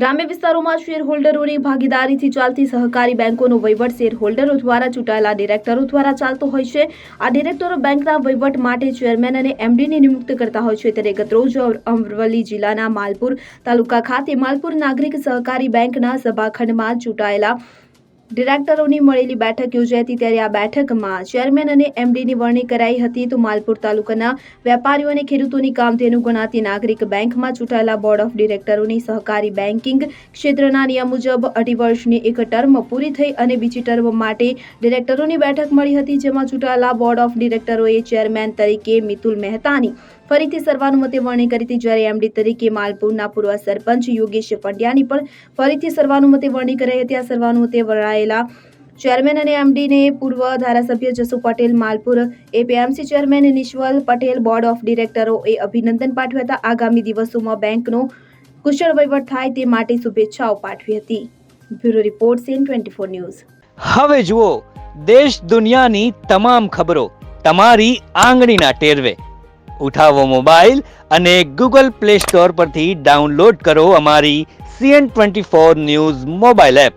ગ્રામ્ય વિસ્તારોમાં શેર હોલ્ડરોની ભાગીદારીથી ચાલતી સહકારી બેંકોનો વહીવટ શેર હોલ્ડરો દ્વારા ચૂંટાયેલા ડિરેક્ટરો દ્વારા ચાલતો હોય છે. આ ડિરેક્ટરો બેંકના વહીવટ માટે ચેરમેન અને એમડીની નિયુક્ત કરતા હોય છે. ત્યારે ગતરોજ અમરવલ્લી જિલ્લાના માલપુર તાલુકા ખાતે માલપુર નાગરિક સહકારી બેંકના સભાખંડમાં ચૂંટાયેલા ડિરેક્ટરોની મળેલી બેઠક યોજાઈ હતી ત્યારે આ બેઠકમાં ચેરમેન અને એમડીની વરણી કરાઈ હતી તો માલપુર તાલુકાના વેપારીઓ અને ખેડૂતોની કામધેનુ ગણાતી નાગરિક બેંકમાં ચૂંટાયેલા બોર્ડ ઓફ ડિરેક્ટરોની સહકારી બેન્કિંગ ક્ષેત્રના નિયમ મુજબ અઢી વર્ષની એક ટર્મ પૂરી થઈ અને બીજી ટર્મ માટે ડિરેક્ટરોની બેઠક મળી હતી, જેમાં ચૂંટાયેલા બોર્ડ ઓફ ડિરેક્ટરોએ ચેરમેન તરીકે મિતુલ મહેતાની ફરીથી સર્વાનુમતે વરણી કરી હતી. જ્યારે એમડી તરીકે માલપુરના પૂર્વ સરપંચ યોગેશ પંડ્યાની પણ ફરીથી સર્વાનુમતે વરણી કરાઈ હતી. આ સર્વાનુમતે વરણાયેલા ચેરમેન અને એમડીને પૂર્વ ધારાસભ્ય Jasu Patel, Malpur APMC chairman Nishval Patel, board of ડિરેક્ટરો એ અભિનંદન પાઠવ્યા હતા. આગામી દિવસોમાં બેંકનો કુશળ વહીવટ થાય તે માટે શુભેચ્છાઓ પાઠવી હતી. Bureau report CN twenty four news. હવે જુઓ, દેશ દુનિયાની તમામ ખબરો તમારી આંગળીના ટેરવે. ઉઠાવો મોબાઈલ અને ગૂગલ પ્લે સ્ટોર પરથી ડાઉનલોડ કરો અમારી CN twenty four news mobile app.